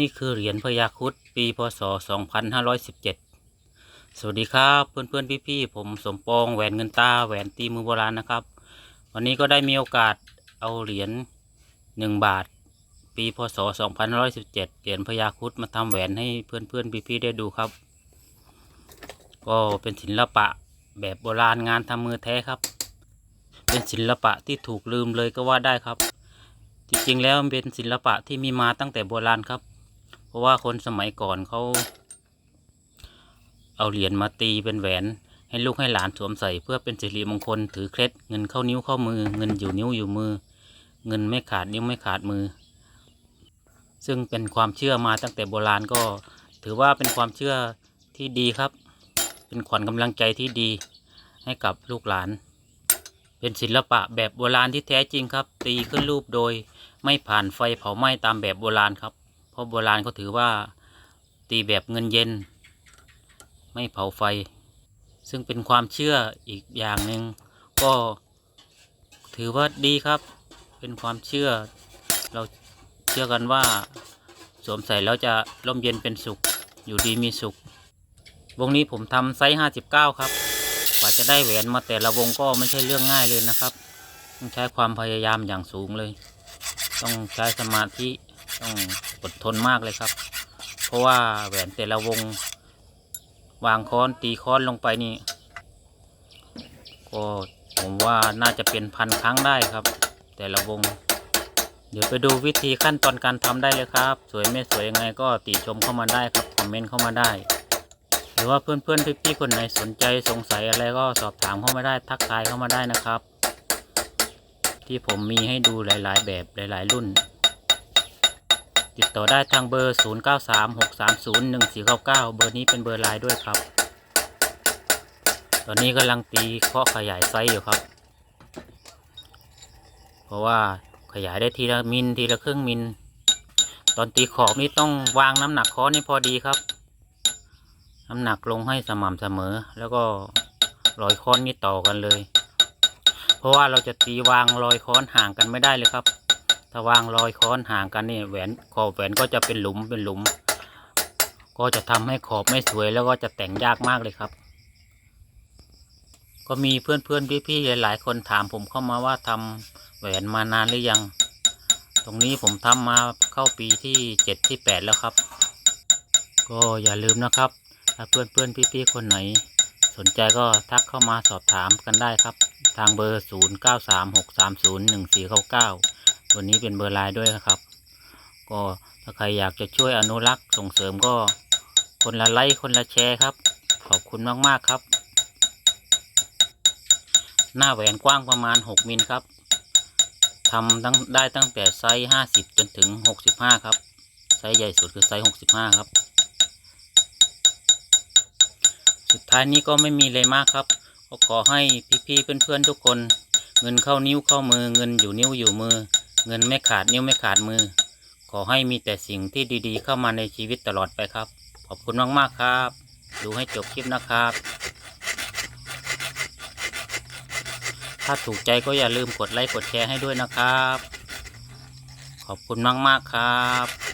นี่คือเหรียญพญาครุดปีพศ 2517 สวัสดีครับเพื่อนๆพี่ๆผมสมปองแหวนเงินตาแหวนตีมือโบราณนะครับ วันนี้ก็ได้มีโอกาสเอาเหรียญหนึ่งบาท ปีพศ 2517 เหรียญพญาครุดมาทำแหวนให้เพื่อนๆพี่ๆได้ดูครับ ก็เป็นศิลปะแบบโบราณงานทำมือแท้ครับ เป็นศิลปะที่ถูกลืมเลยก็ว่าได้ครับ จริงๆแล้วมันเป็นศิลปะที่มีมาตั้งแต่โบราณครับ ราะว่าคนสมัยก่อนเขา เอาเหรียญมาตีเป็นแหวน ให้ลูกให้หลานสวมใส่เพื่อเป็นสิริมงคลถือเคล็ดเงินเข้านิ้วเข้ามือ เงินอยู่นิ้วอยู่มือ เงินไม่ขาดนิ้วไม่ขาดมือ ซึ่งเป็นความเชื่อมาตั้งแต่โบราณก็ ถือว่าเป็นความเชื่อที่ดีครับ เป็นขวัญกำลังใจที่ดีให้กับลูกหลาน เป็นศิลปะแบบโบราณที่แท้จริงครับ ตีขึ้นรูปโดย ไม่ผ่านไฟเผาไหม้ตามแบบโบราณครับ ราะโบราณเขาถือว่าตีแบบเงินเย็น ไม่เผาไฟ ซึ่งเป็นความเชื่ออีกอย่างหนึ่งก็ถือว่าดีครับ เป็นความเชื่อ เราเชื่อกันว่า สวมใส่แล้วจะร่มเย็นเป็นสุข อยู่ดีมีสุข วงนี้ผมทำไซส์ 59 ครับกว่าจะได้แหวนมาแต่ละวงก็ไม่ใช่เรื่องง่ายเลยนะครับ ต้องใช้ความพยายามอย่างสูงเลย ต้องใช้สมาธิ ต้องอดทนมากเลยครับ เพราะว่าแหวนแต่ละวง วางค้อนตีค้อนลงไปนี่ ก็ผมว่าน่าจะเป็นพันครั้งได้ครับ แต่ละวง เดี๋ยวไปดูวิธีขั้นตอนการทำได้เลยครับ สวยไม่สวยยังไงก็ติชมเข้ามาได้ครับคอมเมนต์เข้ามาได้ หรือว่าเพื่อนๆพี่ๆคนไหนสนใจสงสัยอะไรก็สอบถามเข้ามาได้ทักทายเข้ามาได้นะครับ ที่ผมมีให้ดูหลาย ๆ แบบหลาย ๆ รุ่น ติดต่อได้ทางเบอร์ 0936301499 เบอร์นี้เป็นเบอร์ไลน์ด้วยครับ ตอนนี้กำลังตีเคาะขยายไซส์อยู่ครับ เพราะว่าขยายได้ทีละมิลทีละครึ่งมิล ตอนตีขอบนี่ต้องวางน้ำหนักค้อนนี่พอดีครับ น้ำหนักลงให้สม่ำเสมอ แล้วก็รอยค้อนนี่ต่อกันเลย เพราะว่าเราจะตีวางรอยค้อนห่างกันไม่ได้เลยครับ ถ้าวางรอยค้อนห่างกันนี่แหวนขอบแหวนก็จะเป็นหลุมเป็นหลุม ก็จะทำให้ขอบไม่สวยแล้วก็จะแต่งยากมากเลยครับ ก็มีเพื่อนเพื่อนพี่พี่หลาย ๆ คนถามผมเข้ามาว่าทำแหวนมานานหรือยัง ตรงนี้ผมทำมาเข้าปีที่เจ็ดที่แปดแล้วครับ ก็อย่าลืมนะครับถ้าเพื่อนเพื่อนพี่ๆคนไหน สนใจก็ทักเข้ามาสอบถามกันได้ครับ ทางเบอร์ 0 วันนี้เป็นเบอร์ไลน์ด้วยนะครับ ก็ถ้าใครอยากจะช่วยอนุรักษ์ส่งเสริมก็คนละไลค์คนละแชร์ครับ ขอบคุณมากๆครับ หน้าแหวนกว้างประมาณ 6 มิลครับทำตั้งได้ตั้งแต่ไซส์ 50 จนถึง 65 ครับ ไซส์ใหญ่สุดคือไซส์ 65 ครับ สุดท้ายนี้ก็ไม่มีอะไรมากครับก็ขอให้พี่ๆเพื่อนๆทุกคน เงินเข้านิ้วเข้ามือเงินอยู่นิ้วอยู่มือ เงินไม่ขาดนิ้วไม่ขาดมือ ขอให้มีแต่สิ่งที่ดีๆ เข้ามาในชีวิตตลอดไปครับ ขอบคุณมากๆครับ ดูให้จบคลิปนะครับ ถ้าถูกใจก็อย่าลืมกดไลค์กดแชร์ให้ด้วยนะครับ ขอบคุณมากๆครับ